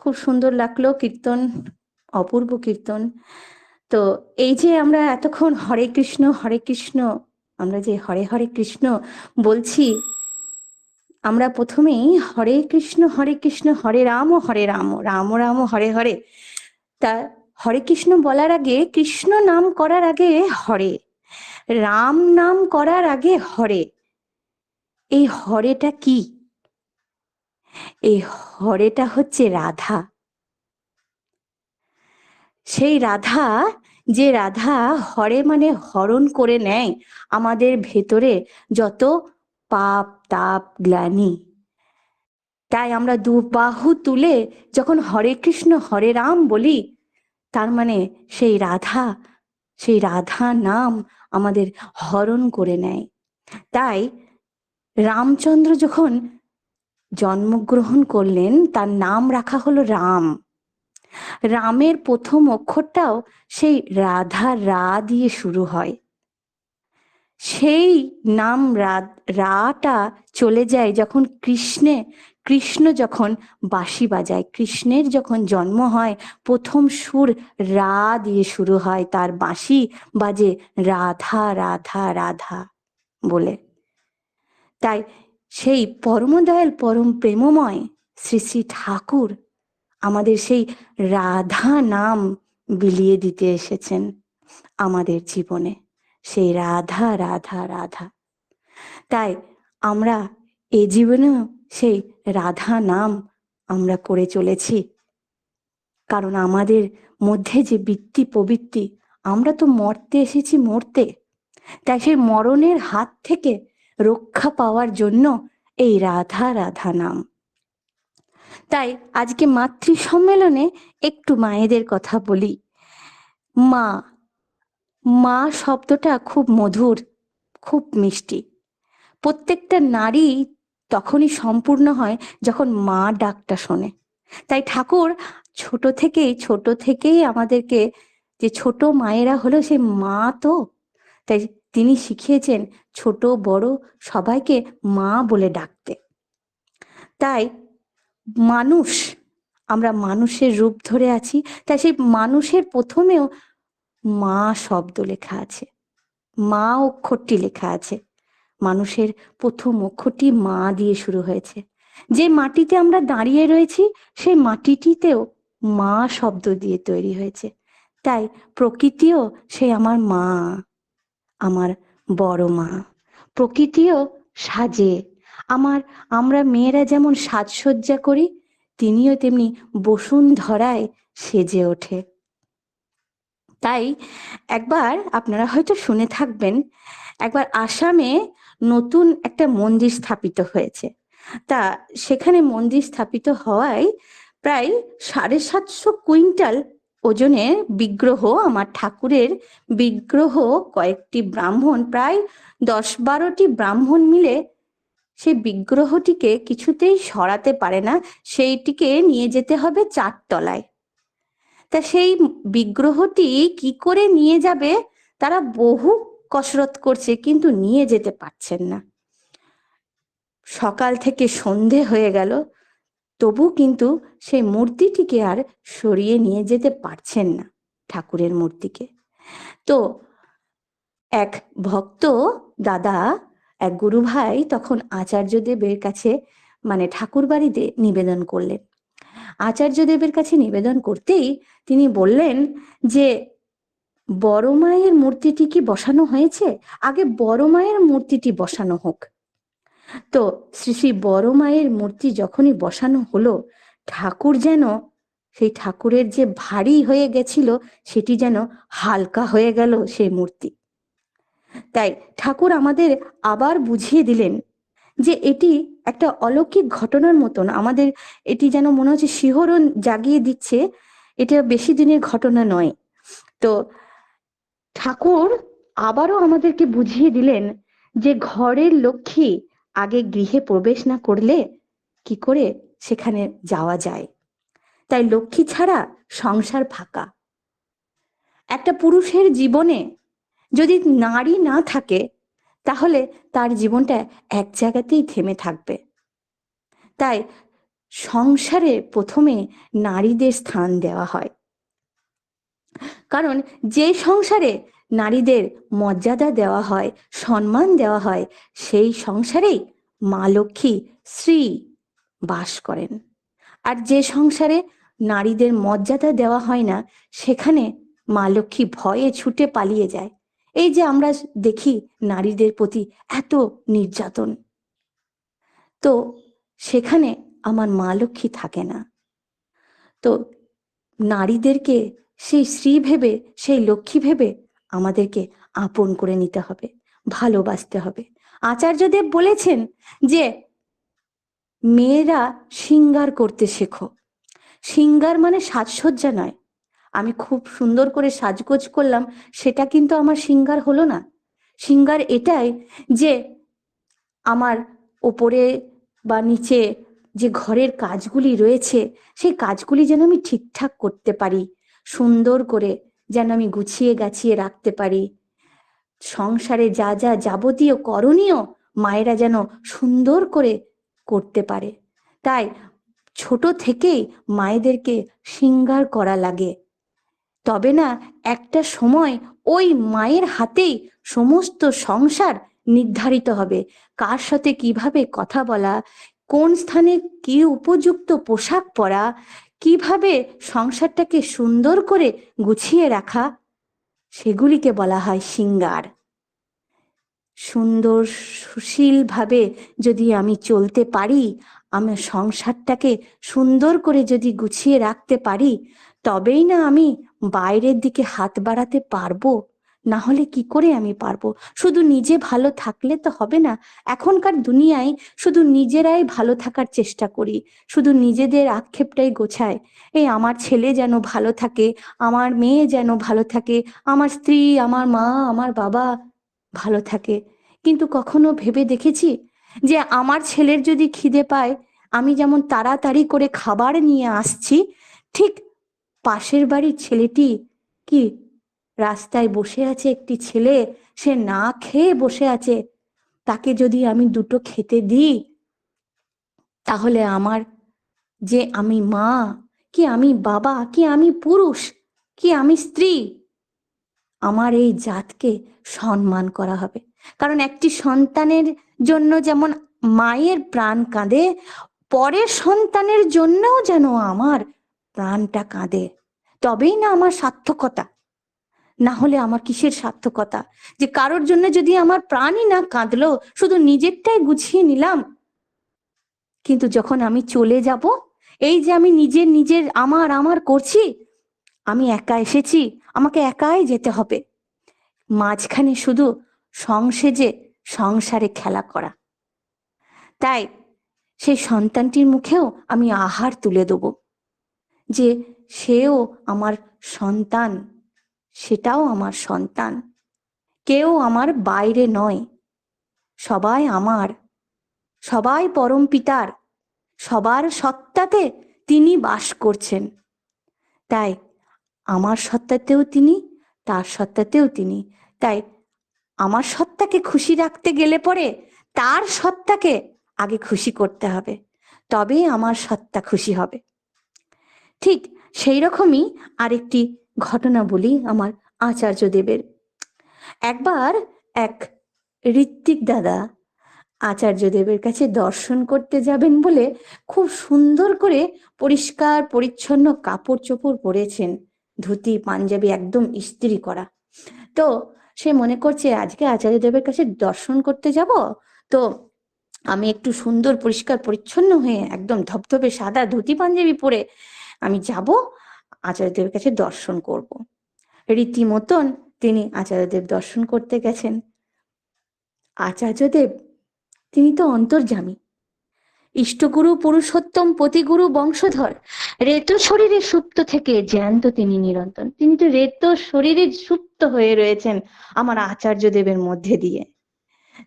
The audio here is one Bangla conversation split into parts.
খুব সুন্দর লাগল কীর্তন, অপূর্ব কীর্তন। তো এই যে আমরা এতক্ষণ হরে কৃষ্ণ হরে কৃষ্ণ, আমরা যে হরে হরে কৃষ্ণ বলছি, আমরা প্রথমেই হরে কৃষ্ণ হরে কৃষ্ণ, হরে রাম হরে রাম রাম রাম হরে হরে। তা হরে কৃষ্ণ বলার আগে কৃষ্ণ নাম করার আগে হরে, রাম নাম করার আগে হরে। এই হরেটা কি? এই হরেটা হচ্ছে রাধা। সেই রাধা, যে রাধা হরে মানে হরণ করে নেয় আমাদের ভেতরে যত পাপ, তাপ, গ্লানি। তাই আমরা দু বাহু তুলে যখন হরে কৃষ্ণ, হরে রাম বলি, তার মানে সেই রাধা সেই রাধা নাম আমাদের হরণ করে নেয়। তাই রামচন্দ্র যখন জন্মগ্রহণ করলেন, তার নাম রাখা হলো রাম। রামের প্রথম অক্ষরটাও সেই রাধা রা দিয়ে শুরু হয়। সেই নাম রাটা চলে যায় যখন কৃষ্ণে, কৃষ্ণ যখন বাঁশি বাজায়, কৃষ্ণের যখন জন্ম হয়, প্রথম সুর রা দিয়ে শুরু হয়, তার বাঁশি বাজে রাধা রাধা রাধা বলে। তাই সেই পরমদয়াল, পরম প্রেমময় শ্রী শ্রী ঠাকুর আমাদের সেই রাধা নাম বিলিয়ে দিতে এসেছেন আমাদের জীবনে। সেই রাধা রাধা রাধা। তাই আমরা এ জীবনেও সেই রাধা নাম আমরা করে চলেছি। কারণ আমাদের মধ্যে যে বৃত্তি প্রবৃত্তি, আমরা তো মরতে এসেছি মরতে। তাই সেই মরণের হাত থেকে রক্ষা পাওয়ার জন্য এই রাধা রাধা নাম। তাই আজকে মাতৃ সম্মেলনে একটু মায়েদের কথা বলি। মা মা শব্দটা খুব মধুর, খুব মিষ্টি। প্রত্যেকটা নারী তখনই সম্পূর্ণ হয় যখন মা ডাকটা শোনে। তাই ঠাকুর ছোট থেকেই ছোট থেকেই আমাদেরকে যে ছোট মায়েরা হলো, সে মা তো। তাই তিনি শিখিয়েছেন ছোট বড় সবাইকে মা বলে ডাকতে। তাই মানুষ, আমরা মানুষের রূপ ধরে আছি, তাই সেই মানুষের প্রথমেও মা শব্দ লেখা আছে, মা অক্ষরটি লেখা আছে। মানুষের প্রথম অক্ষরটি মা দিয়ে শুরু হয়েছে। যে মাটিতে আমরা দাঁড়িয়ে রয়েছি, সেই মাটিটিতেও মা শব্দ দিয়ে তৈরি হয়েছে। তাই প্রকৃতিও সে আমার মা। আমার বড় মা। প্রকৃতিও সাজে। আমার, আমরা মেয়েরা যেমন সাজসজ্জা করি, তিনিও তেমনি বসুন্ধরায় সেজে ওঠে। তাই একবার আপনারা হয়তো শুনে থাকবেন, একবার আসামে নতুন একটা মন্দির স্থাপিত হয়েছে। তা সেখানে মন্দির স্থাপিত হওয়ায় প্রায় সাড়ে সাতশো কুইন্টাল ওজনের বিগ্রহ, আমার ঠাকুরের বিগ্রহ কয়েকটি ব্রাহ্মণ, প্রায় দশ বারোটি ব্রাহ্মণ মিলে সেই বিগ্রহটিকে কিছুতেই সরাতে পারে না। সেইটিকে নিয়ে যেতে হবে চারতলায়। তা সেই বিগ্রহটি কি করে নিয়ে যাবে? তারা বহু কসরত করছে, কিন্তু নিয়ে যেতে পারছেন না। সকাল থেকে সন্ধে হয়ে গেল। তবু কিন্তু সেই মূর্তিটিকে আর সরিয়ে নিয়ে যেতে পারছেন না ঠাকুরের মূর্তিকে। তো এক ভক্ত দাদা, এক গুরু ভাই তখন আচার্যদেবের কাছে মানে ঠাকুর বাড়িতে নিবেদন করলেন। আচার্যদেবের কাছে নিবেদন করতেই তিনি বললেন যে, বড় মায়ের মূর্তিটি কি বসানো হয়েছে? আগে বড় মায়ের মূর্তিটি বসানো হোক। তো শ্রী শ্রী বড় মায়ের মূর্তি যখনই বসানো হলো, ঠাকুর যেন সেই ঠাকুরের যে ভারী হয়ে গেছিল, সেটি যেন হালকা হয়ে গেল সেই মূর্তি। তাই ঠাকুর আমাদের আবার বুঝিয়ে দিলেন যে এটি একটা অলৌকিক ঘটনার মতন, আমাদের এটি যেন মনে হচ্ছে শিহরণ জাগিয়ে দিচ্ছে, এটা বেশি দিনের ঘটনা নয়। তো ঠাকুর আবারও আমাদেরকে বুঝিয়ে দিলেন যে ঘরের লক্ষ্মী আগে গৃহে প্রবেশ না করলে কি করে সেখানে যাওয়া যায়? তাই লক্ষ্মী ছাড়া সংসার ফাঁকা। একটা পুরুষের জীবনে যদি নারী না থাকে, তাহলে তার জীবনটা এক জায়গাতেই থেমে থাকবে। তাই সংসারে প্রথমে নারীদের স্থান দেওয়া হয়। কারণ যে সংসারে নারীদের মর্যাদা দেওয়া হয়, সম্মান দেওয়া হয়, সেই সংসারেই মা লক্ষ্মী শ্রী বাস করেন। আর যে সংসারে নারীদের মর্যাদা দেওয়া হয় না, সেখানে মা লক্ষ্মী ভয়ে ছুটে পালিয়ে যায়। এই যে আমরা দেখি নারীদের প্রতি এত নির্যাতন। তো সেখানে আমার মা লক্ষ্মী থাকে না। তো নারীদেরকে সেই শ্রী ভেবে, সেই লক্ষ্মী ভেবে আমাদেরকে আপন করে নিতে হবে, ভালোবাসতে হবে। আচার্যদেব বলেছেন যে, মেয়েরা সিঙ্গার করতে শেখো। সিঙ্গার মানে সাজসজ্জা নয়। আমি খুব সুন্দর করে সাজগোজ করলাম, সেটা কিন্তু আমার সিঙ্গার হলো না। সিঙ্গার এটাই যে, আমার ওপরে বা নিচে যে ঘরের কাজগুলি রয়েছে, সেই কাজগুলি যেন আমি ঠিকঠাক করতে পারি, সুন্দর করে যেন আমি গুছিয়ে গাছিয়ে রাখতে পারি। সংসারে যা যা যাবতীয় করণীয় মায়েরা যেন সুন্দর করে করতে পারে। তাই ছোট থেকেই মায়েদেরকে সিঙ্গার করা লাগে। তবে না, একটা সময় ওই মায়ের হাতেই সমস্ত সংসার নির্ধারিত হবে। কার সাথে কীভাবে কথা বলা, কোন স্থানে কি উপযুক্ত পোশাক পরা কীভাবে সংসারটাকে সুন্দর করে গুছিয়ে রাখা? সেগুলিকে বলা হয় সিঙ্গার। সুন্দর, সুশীলভাবে যদি আমি চলতে পারি, আমি সংসারটাকে সুন্দর করে যদি গুছিয়ে রাখতে পারি, তবেই না আমি বাইরের দিকে হাত বাড়াতে পারব। না হলে কি করে আমি পারব? শুধু নিজে ভালো থাকলে তো হবে না। এখনকার দুনিয়ায় শুধু নিজেরাই ভালো থাকার চেষ্টা করি। শুধু নিজেদের আক্ষেপটাই গোছায়। এই আমার ছেলে যেন ভালো থাকে, আমার মেয়ে যেন ভালো থাকে, আমার স্ত্রী, আমার মা, আমার বাবা ভালো থাকে। কিন্তু কখনো ভেবে দেখেছি যে আমার ছেলের যদি খিদে পায়, আমি যেমন তাড়াতাড়ি করে খাবার নিয়ে আসছি, ঠিক পাশের বাড়ির ছেলেটি কি রাস্তায় বসে আছে একটি ছেলে, সে না খেয়ে বসে আছে। তাকে যদি আমি দুটো খেতে দিই, তাহলে আমার যে আমি মা, কি আমি বাবা, কি আমি পুরুষ, কি আমি স্ত্রী, আমার এই জাতকে সম্মান করা হবে। কারণ একটি সন্তানের জন্য যেমন মায়ের প্রাণ কাঁদে, পরের সন্তানের জন্যও যেন আমার প্রাণটা কাঁদে, তবেই না আমার সার্থকতা। না হলে আমার কিসের সার্থকতা? যে কারোর জন্য যদি আমার প্রাণই না কাঁদলো, শুধু নিজেরটাই গুছিয়ে নিলাম। কিন্তু যখন আমি চলে যাব, এই যে আমি নিজের নিজের আমার আমার করছি, আমি একা এসেছি, আমাকে একাই যেতে হবে। মাঝখানে শুধু সংসেজে সংসারে খেলা করা। তাই সেই সন্তানটির মুখেও আমি আহার তুলে দেব, যে সেও আমার সন্তান। সেটাও আমার সন্তান। কেউ আমার বাইরে নয়। সবাই আমার। সবাই পরম পিতার। সবার সত্তাতে তিনি বাস করছেন। তাই আমার সত্তাতেও তিনি, তার সত্তাতেও তিনি। তাই আমার সত্তাকে খুশি রাখতে গেলে পরে তার সত্তাকে আগে খুশি করতে হবে। তবেই আমার সত্তা খুশি হবে। ঠিক সেই রকমই আরেকটি ঘটনা বলি আমার আচার্য দেবের। একবার এক ঋত্বিক দাদা আচার্য দেবের কাছে দর্শন করতে যাবেন বলে খুব সুন্দর করে পরিষ্কার, পরিচ্ছন্ন কাপড় চোপড় পরেছেন। ধুতি, পাঞ্জাবি একদম ইস্ত্রি করা। তো সে মনে করছে, আজকে আচার্য দেবের কাছে দর্শন করতে যাব? তো আমি একটু সুন্দর, পরিষ্কার, পরিচ্ছন্ন হয়ে একদম ধপধপে সাদা ধুতি, পাঞ্জাবি পরে আমি যাব আচার্যদেবের কাছে দর্শন করব। রীতিমতন তিনি আচার্যদেব দর্শন করতে গেছেন। আচার্যদেব, তিনি তো অন্তর্জামী ইষ্টগুরু পুরুষোত্তম পতিগুরু বংশধর, রেত শরীরে সুপ্ত থেকে জ্যান্ত তিনি নিরন্তর। তিনি তো রেত শরীরে সুপ্ত হয়ে রয়েছেন আমার আচার্য দেবের মধ্যে দিয়ে।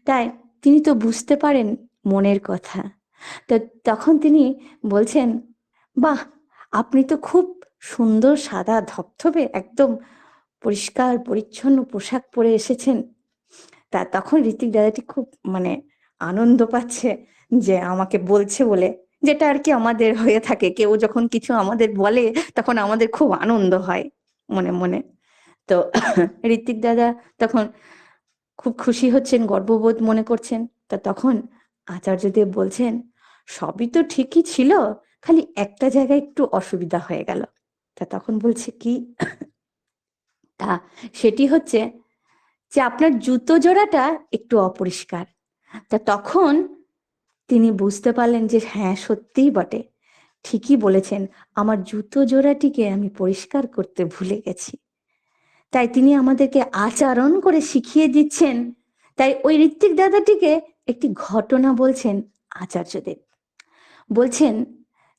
তাই তিনি তো বুঝতে পারেন মনের কথা। তো তখন তিনি বলছেন, বাহ, আপনি তো খুব সুন্দর সাদা ধপধপে একদম পরিষ্কার, পরিচ্ছন্ন পোশাক পরে এসেছেন। তা তখন ঋতিক দাদাটি খুব মানে আনন্দ পাচ্ছে যে আমাকে বলছে বলে, যেটা আর কি আমাদের হয়ে থাকে। কেউ যখন কিছু আমাদের বলে, তখন আমাদের খুব আনন্দ হয় মনে মনে। তো ঋত্বিক দাদা তখন খুব খুশি হচ্ছেন, গর্ববোধ মনে করছেন। তা তখন আচার্যদেব বলছেন, সবই তো ঠিকই ছিল, খালি একটা জায়গায় একটু অসুবিধা হয়ে গেল। তা তখন বলছে কি? তা সেটি হচ্ছে যে আপনার জুতো জোড়াটা একটু অপরিষ্কার। তা তখন তিনি বুঝতে পারলেন যে হ্যাঁ সত্যিই বটে। ঠিকই বলেছেন, আমার জুতো জোড়াটিকে আমি পরিষ্কার করতে ভুলে গেছি। তাই তিনি আমাদেরকে আচরণ করে শিখিয়ে দিচ্ছেন। তাই ওই ঋত্বিক দাদাটিকে একটি ঘটনা বলছেন আচার্যদেব। বলছেন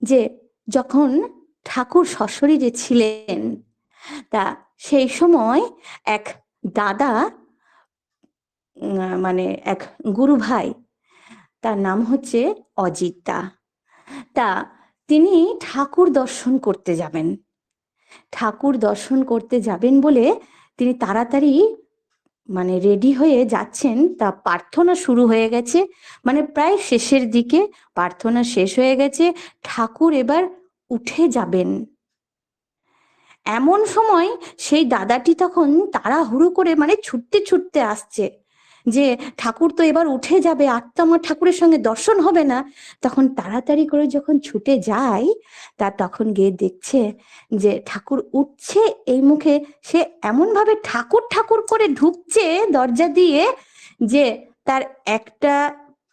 যে যখন ঠাকুর সশরীরে ছিলেন। তা সেই সময় এক দাদা মানে এক গুরু ভাই, তার নাম হচ্ছে অজিতা। তা তিনি ঠাকুর দর্শন করতে যাবেন। ঠাকুর দর্শন করতে যাবেন বলে তিনি তাড়াতাড়ি মানে রেডি হয়ে যাচ্ছেন। তা প্রার্থনা শুরু হয়ে গেছে। মানে প্রায় শেষের দিকে প্রার্থনা শেষ হয়ে গেছে। ঠাকুর এবার উঠে যাবেন। এমন সময় সেই দাদাটি তখন তাড়াহুড়ো করে মানে ছুটতে ছুটতে আসছে যে, ঠাকুর তো এবার উঠে যাবে, আর তো আমার ঠাকুরের সঙ্গে দর্শন হবে না। তখন তাড়াতাড়ি করে যখন ছুটে যায়, তা তখন গিয়ে দেখছে যে, ঠাকুর উঠছে, এই মুখে সে এমন ভাবে ঠাকুর ঠাকুর করে ঢুকছে দরজা দিয়ে যে, তার একটা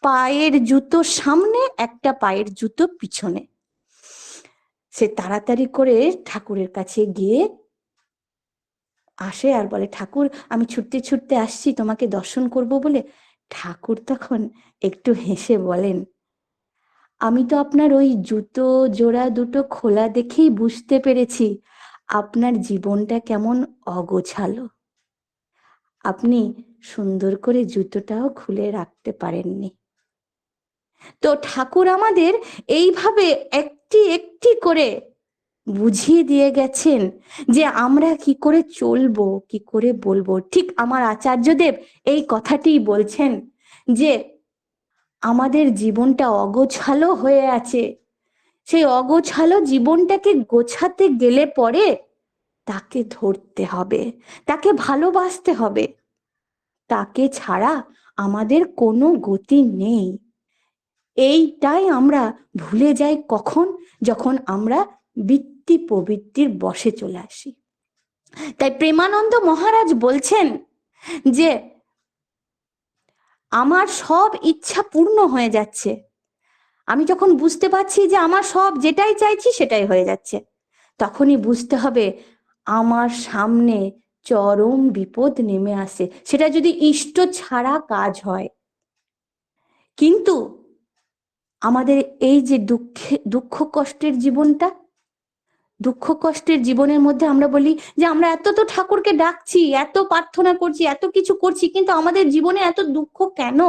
পায়ের জুতো সামনে, একটা পায়ের জুতো পিছনে। সে তাড়াতাড়ি করে ঠাকুরের কাছে গিয়ে আসে আর বলে, ঠাকুর, আমি ছুটতে ছুটতে আসছি, তোমাকে দর্শন করব বলে। ঠাকুর তখন একটু হেসে বলেন, আমি তো আপনার ওই জুতো, জোড়া দুটো খোলা দেখেই বুঝতে পেরেছি, আপনার জীবনটা কেমন অগোছালো। আপনি সুন্দর করে জুতোটাও খুলে রাখতে পারেননি। তো ঠাকুর আমাদের এইভাবে একটি একটি করে বুঝিয়ে দিয়ে গেছেন যে আমরা কি করে চলবো, কি করে বলব। ঠিক আমার আচার্যদেব এই কথাটি বলছেন যে আমাদের জীবনটা অগোছালো হয়ে আছে। সেই অগোছালো জীবনটাকে গোছাতে গেলে পরে তাকে ধরতে হবে, তাকে ভালোবাসতে হবে। তাকে ছাড়া আমাদের কোনো গতি নেই। এইটাই আমরা ভুলে যাই কখন? যখন আমরা বৃত্তি প্রবৃত্তির বসে চলে আসি। তাই প্রেমানন্দ মহারাজ বলছেন যে, আমার সব ইচ্ছা পূর্ণ হয়ে যাচ্ছে। আমি যখন বুঝতে পারছি যে আমার সব যেটাই চাইছি সেটাই হয়ে যাচ্ছে, তখনই বুঝতে হবে আমার সামনে চরম বিপদ নেমে আসে। সেটা যদি ইষ্ট ছাড়া কাজ হয়। কিন্তু আমাদের এই যে দুঃখে, দুঃখ কষ্টের জীবনটা, দুঃখ কষ্টের জীবনের মধ্যে আমরা বলি যে আমরা এত তো ঠাকুরকে ডাকছি, এত প্রার্থনা করছি, এত কিছু করছি, কিন্তু আমাদের জীবনে এত দুঃখ কেন?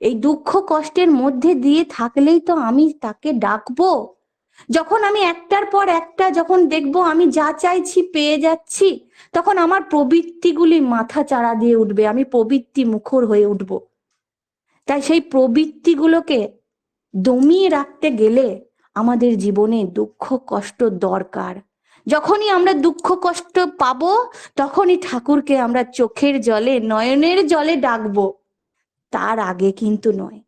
এই দুঃখ কষ্টের মধ্যে দিয়ে থাকলেই তো আমি তাকে ডাকবো। যখন আমি একটার পর একটা যখন দেখব আমি যা চাইছি পেয়ে যাচ্ছি, তখন আমার প্রবৃত্তিগুলি মাথা চাড়া দিয়ে উঠবে, আমি প্রবৃত্তি মুখর হয়ে উঠব। তাই সেই প্রবৃত্তিগুলোকে দমিয়ে রাখতে গেলে আমাদের জীবনে দুঃখ, কষ্ট দরকার। যখনই আমরা দুঃখ, কষ্ট পাবো, তখনই ঠাকুরকে আমরা চোখের জলে, নয়নের জলে ডাকবো। তার আগে কিন্তু নয়।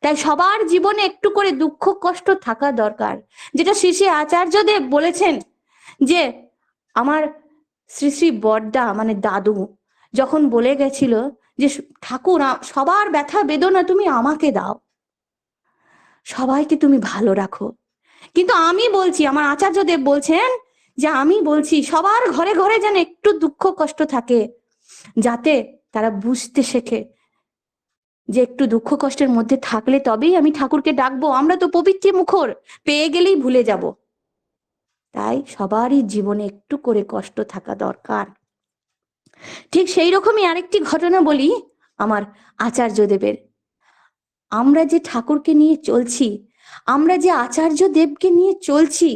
তাই সবার জীবনে একটু করে দুঃখ, কষ্ট থাকা দরকার। যেটা শ্রী শ্রী আচার্যদেব বলেছেন যে, আমার শ্রী শ্রী বড্ডা মানে দাদু, যখন বলে গেছিল যে, ঠাকুর সবার ব্যথা বেদনা তুমি আমাকে দাও। সবাইকে তুমি ভালো রাখো। কিন্তু আমি বলছি, আমার আচার্যদেব বলছেন যে, আমি বলছি, সবার ঘরে ঘরে যেন একটু দুঃখ কষ্ট থাকে, যাতে তারা বুঝতে শেখে যে, একটু দুঃখ কষ্টের মধ্যে থাকলে তবেই আমি ঠাকুরকে ডাকবো। আমরা তো পবিত্র মুখর, পেয়ে গেলেই ভুলে যাব। তাই সবারই জীবনে একটু করে কষ্ট থাকা দরকার। ঠিক সেই রকমই আরেকটি ঘটনা বলি, আমার আচার্যদেবের। আমরা যে ঠাকুরকে নিয়ে চলছি, আমরা যে আচার্য দেবকে নিয়ে চলছি,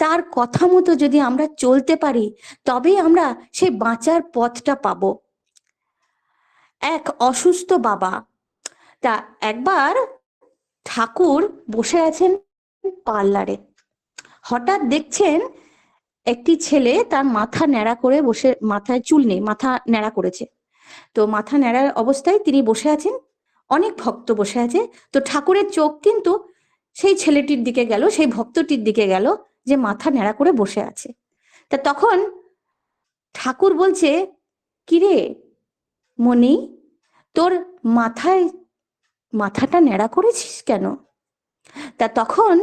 তার কথা মতো যদি আমরা চলতে পারি, তবেই আমরা সেই বাঁচার পথটা পাব। এক অসুস্থ বাবা, তা একবার ঠাকুর বসে আছেন পার্লারে। হঠাৎ দেখছেন একটি ছেলে তার মাথা ন্যাড়া করে বসে, মাথায় চুল নেই, মাথা ন্যাড়া করেছে। তো মাথা ন্যাড়ার অবস্থায় তিনি বসে আছেন অনেক ভক্ত বসে আছে। তো ঠাকুরের চোখ কিন্তু সেই ছেলেটির দিকে গেল, সেই ভক্তটির দিকে গেল, যে মাথা ন্যাড়া করে বসে আছে। তা তখন ঠাকুর বলছে, কিরে মনি তোর মাথায়, মাথাটা ন্যাড়া করেছিস কেন? তা তখন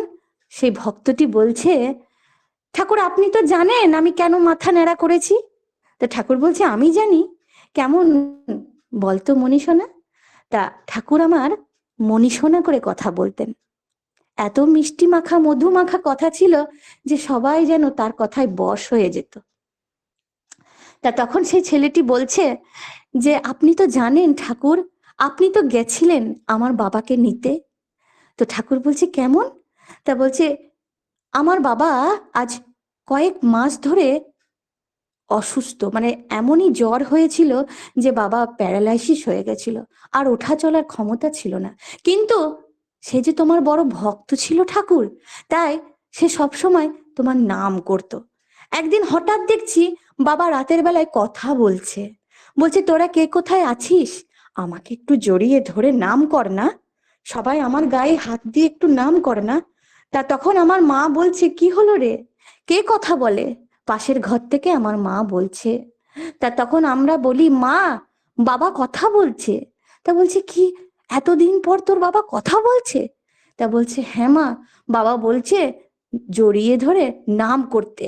সেই ভক্তটি বলছে, ঠাকুর, আপনি তো জানেন আমি কেন মাথা ন্যাড়া করেছি? তা ঠাকুর বলছে, আমি জানি। কেমন? বলতো মনীষণা তা ঠাকুর আমার মনীষণা করে কথা বলতেন। এত মিষ্টি মাখা, মধু মাখা কথা ছিল যে সবাই যেন তার কথায় বশ হয়ে যেত। তা তখন সেই ছেলেটি বলছে যে, আপনি তো জানেন ঠাকুর, আপনি তো গেছিলেন আমার বাবাকে নিতে? তো ঠাকুর বলছে, কেমন? তা বলছে, আমার বাবা আজ কয়েক মাস ধরে অসুস্থ। মানে এমনই জ্বর হয়েছিল যে বাবা প্যারালাইসিস হয়ে গেছিল, আর ওঠা চলার ক্ষমতা ছিল না। কিন্তু সে যে তোমার বড় ভক্ত ছিল ঠাকুর, তাই সে সব সময় তোমার নাম করত। একদিন হঠাৎ দেখছি বাবা রাতের বেলায় কথা বলছে। বলছে, তোরা কে কোথায় আছিস? আমাকে একটু জড়িয়ে ধরে নাম কর না। সবাই আমার গায়ে হাত দিয়ে একটু নাম কর না। তা তখন আমার মা বলছে, কি হলো রে? কে কথা বলে? পাশের ঘর থেকে আমার মা বলছে, তা তখন আমরা বলি, মা, বাবা কথা বলছে। তা বলছে, কি? এতদিন পর তোর বাবা কথা বলছে? তা বলছে হ্যাঁ মা, বাবা বলছে জড়িয়ে ধরে নাম করতে।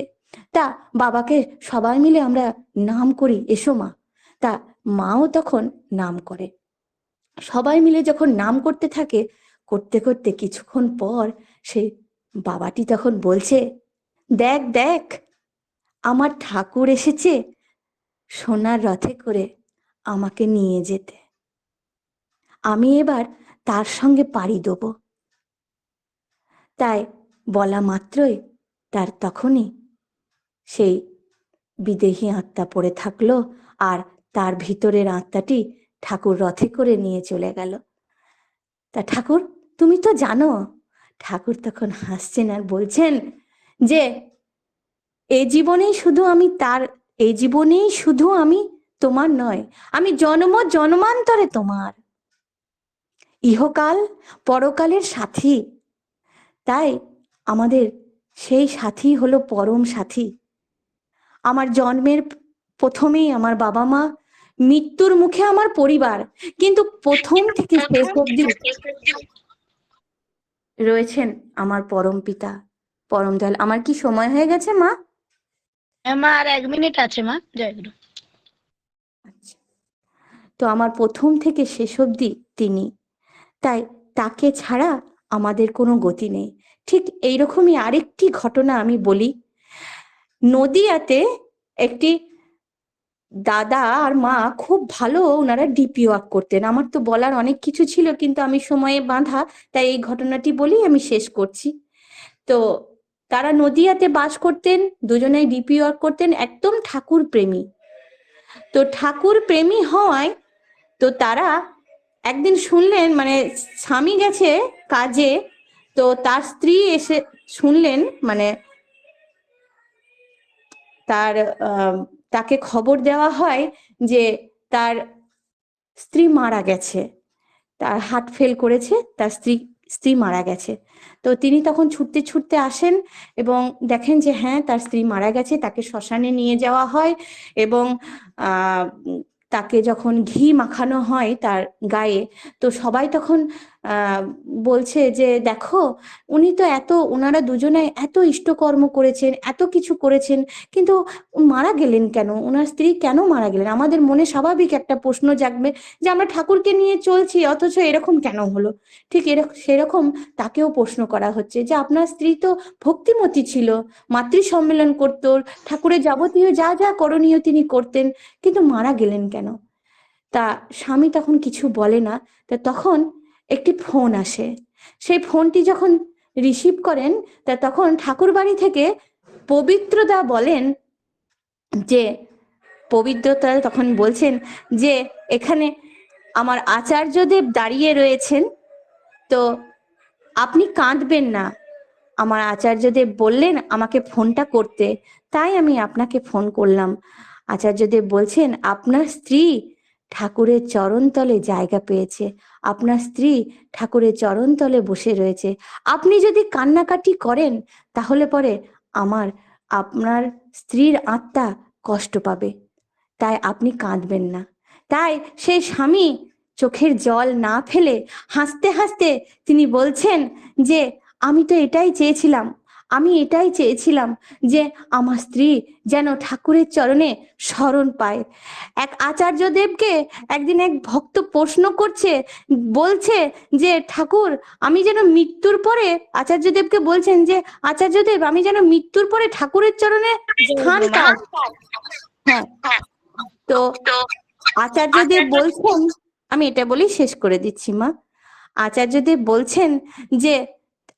তা বাবাকে সবাই মিলে আমরা নাম করি, এসো মা। তা মাও তখন নাম করে। সবাই মিলে যখন নাম করতে থাকে, করতে করতে কিছুক্ষণ পর সেই বাবাটি তখন বলছে, দেখ দেখ আমার ঠাকুর এসেছে সোনার রথে করে আমাকে নিয়ে যেতে। আমি এবার তার সঙ্গে পাড়ি দেব। তাই বলা মাত্রই তার তখনই সেই বিদেহী আত্মা পড়ে থাকল আর তার ভিতরের আত্মাটি ঠাকুর রথে করে নিয়ে চলে গেল। তা ঠাকুর, তুমি তো জানো, ঠাকুর তখন হাসছেন আর বলছেন যে এই জীবনেই শুধু আমি তার এই জীবনেই শুধু আমি তোমার নয় আমি জন্ম জন্মান্তরে তোমার। ইহকাল পরকালের সাথী তাই আমাদের সেই সাথী হলো পরম সাথী। আমার জন্মের প্রথমেই আমার বাবা মা মৃত্যুর মুখে আমার পরিবার কিন্তু প্রথম থেকে শেষ অব্দি রয়েছেন আমার পরম পিতা পরম দয়াল। আমার কি সময় হয়ে গেছে মা? মা এক মিনিট আছে, মা। আচ্ছা। তো আমার প্রথম থেকে শেষ অবধি তিনি। তাই তাকে ছাড়া আমাদের কোনো গতি নেই। ঠিক এইরকমই আরেকটি ঘটনা আমি বলি। নদিয়াতে একটি দাদা আর মা খুব ভালো ওনারা ডিপি ওয়ার্ক করতেন। আমার তো বলার অনেক কিছু ছিল, কিন্তু আমি সময়ে বাঁধা, তাই এই ঘটনাটি বলি আমি শেষ করছি। তো তারা নদিয়াতে বাস করতেন, দুজনেই ডিপি ওয়ার্ক করতেন, একদম ঠাকুর প্রেমী। তো ঠাকুর প্রেমী হওয়ায় তো তারা একদিন শুনলেন মানে স্বামী গেছে কাজে, তো তার স্ত্রী এসে শুনলেন মানে তার তাকে খবর দেওয়া হয় যে তার স্ত্রী মারা গেছে। তার হার্ট ফেল করেছে, তার স্ত্রী স্ত্রী মারা গেছে। তো তিনি তখন ছুটতে ছুটতে আসেন এবং দেখেন যে হ্যাঁ তার স্ত্রী মারা গেছে, তাকে শ্মশানে নিয়ে যাওয়া হয় এবং তাকে যখন ঘি মাখানো হয় তার গায়ে, তো সবাই তখন বলছে যে, দেখো, উনি তো এত ওনারা দুজনে এত ইষ্টকর্ম করেছেন, এত কিছু করেছেন, কিন্তু মারা গেলেন কেন? ওনার স্ত্রী কেন মারা গেলেন? আমাদের মনে স্বাভাবিক একটা প্রশ্ন জাগবে যে, আমরা ঠাকুরকে নিয়ে চলছি, অথচ এরকম কেন হলো? ঠিক এরকম সেরকম তাকেও প্রশ্ন করা হচ্ছে যে, আপনার স্ত্রী তো ভক্তিমতী ছিল মাতৃ সম্মেলন করত, ঠাকুরের যাবতীয় যা যা করণীয় তিনি করতেন, কিন্তু মারা গেলেন কেন? তা স্বামী তখন কিছু বলে না। তা তখন একটি ফোন আসে। সেই ফোনটি যখন রিসিভ করেন, তা তখন ঠাকুর বাড়ি থেকে পবিত্রদা বলেন যে পবিত্রতা তখন বলছেন যে, এখানে আমার আচার্যদেব দাঁড়িয়ে রয়েছেন। তো আপনি কাঁদবেন না। আমার আচার্যদেব বললেন, আমাকে ফোনটা করতে। তাই আমি আপনাকে ফোন করলাম। আচার্যদেব বলছেন, আপনার স্ত্রী ঠাকুরের চরণতলে জায়গা পেয়েছে। আপনার স্ত্রী ঠাকুরের চরণতলে বসে রয়েছে। আপনি যদি কান্নাকাটি করেন, তাহলে পরে আমার, আপনার স্ত্রীর আত্মা কষ্ট পাবে। তাই আপনি কাঁদবেন না। তাই সেই স্বামী চোখের জল না ফেলে হাসতে হাসতে তিনি বলছেন যে, আমি তো এটাই চেয়েছিলাম। আমি এটাই চেয়েছিলাম যে আমার স্ত্রী যেন ঠাকুরের চরণে স্মরণ পায়। এক আচার্যদেবকে একদিন এক ভক্ত প্রশ্ন করছে বলছে যে ঠাকুর আমি যেন মৃত্যুর পরে আচার্যদেবকে বলছেন যে আচার্যদেব আমি যেন মৃত্যুর পরে ঠাকুরের চরণে স্থান পাই। হ্যাঁ। তো আচার্যদেব বলছেন আমি এটা বলেই শেষ করে দিচ্ছি মা। আচার্যদেব বলছেন যে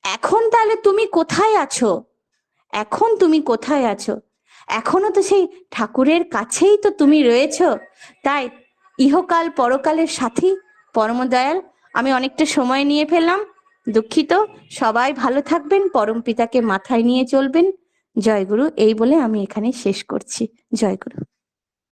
এখন তাহলে তুমি কোথায় আছো? এখন তুমি কোথায় আছো? এখনও তো সেই ঠাকুরের কাছেই তো তুমি রয়েছো। তাই ইহকাল পরকালের সাথী, পরমদয়াল, আমি অনেকটা সময় নিয়ে ফেললাম। দুঃখিত, সবাই ভালো থাকবেন, পরম পিতাকে মাথায় নিয়ে চলবেন। জয়গুরু, এই বলে আমি এখানে শেষ করছি। জয়গুরু।